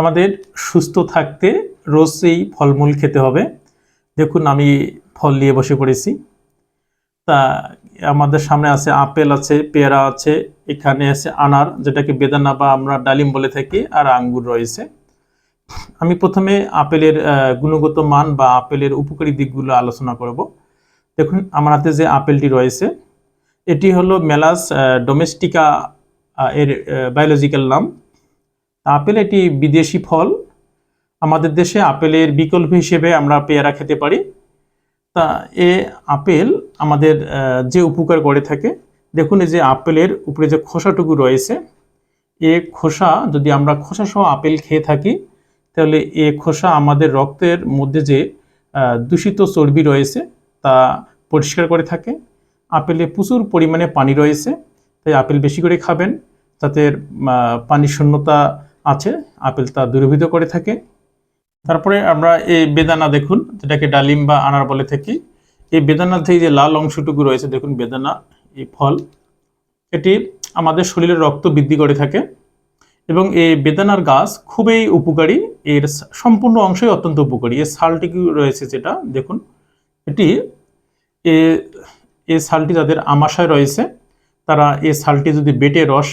আমাদের সুস্থ থাকতে রোজ এই ফলমূল খেতে হবে। দেখুন, আমি ফল নিয়ে বসে পড়েছি। তা, আমাদের সামনে আছে আপেল আছে, পেয়ারা আছে, এখানে আছে আনার, যেটাকে বেদানা বা আমরা ডালিম বলে থাকি, আর আঙ্গুর রয়েছে। আমি প্রথমে আপেলের গুণগত মান বা আপেলের উপকারী দিকগুলো আলোচনা করব। দেখুন, আমার হাতে যে আপেলটি রয়েছে, এটি হলো মেলাস ডোমেস্টিকা এর বায়োলজিক্যাল নাম। আপেল এটি বিদেশি ফল। আমাদের দেশে আপেলের বিকল্প হিসেবে আমরা পেয়ারা খেতে পারি। তা, এ আপেল আমাদের যে উপকার করে থাকে। দেখুন, এই যে আপেলের উপরে যে খোসাটুকু রয়েছে, এ খোসা, যদি আমরা খোসা সহ আপেল খেয়ে থাকি, তাহলে এ খোসা আমাদের রক্তের মধ্যে যে দূষিত চর্বি রয়েছে, তা পরিষ্কার করে থাকে। আপেলে প্রচুর পরিমাণে পানি রয়েছে, তাই আপেল বেশি করে খাবেন। যাদের পানি শূন্যতা আছে, আপেল তা দূরীভূত করে থাকে। তারপরে আমরা এই বেদানা দেখুন, যেটাকে ডালিম বা আনার বলে থাকি। এই বেদানার থেকে যে লাল অংশটুকু রয়েছে, দেখুন বেদানা, এই ফল, এটি আমাদের শরীরের রক্ত বৃদ্ধি করে থাকে এবং এই বেদানার গাছ খুবই উপকারী। এর সম্পূর্ণ অংশই অত্যন্ত উপকারী। এর সালটিকু রয়েছে যেটা, দেখুন, এটি এ এই সালটি যাদের আমাশায় রয়েছে, তারা এই সালটি যদি বেটে রস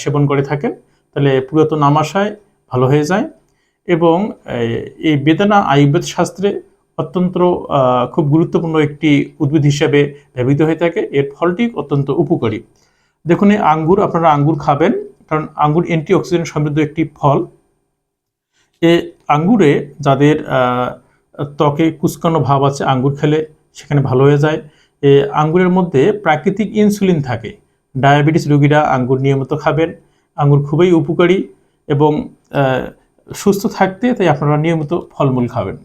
সেবন করে থাকেন তাহলে পুরাতন আমাশয় ভালো হয়ে যায় এবং এই- বেদানা আয়ুর্বেদ শাস্ত্রে অত্যন্ত খুব গুরুত্বপূর্ণ একটি উদ্ভিদ হিসেবে ব্যবহৃত হয়ে থাকে। এর ফলটি অত্যন্ত উপকারী। দেখুন, এই আঙ্গুর, আপনারা আঙ্গুর খাবেন, কারণ আঙ্গুর অ্যান্টিঅক্সিডেন্ট সমৃদ্ধ একটি ফল। এ আঙ্গুরে যাদের ত্বকে কুচকানো ভাব আছে, আঙ্গুর খেলে সেখানে ভালো হয়ে যায়। এ আঙ্গুরের মধ্যে প্রাকৃতিক ইনসুলিন থাকে। ডায়াবেটিস রোগীরা আঙ্গুর নিয়মিত খাবেন। আঙ্গুর খুবই উপকারী এবং সুস্থ থাকতে তাই আপনারা নিয়মিত ফলমূল খাবেন।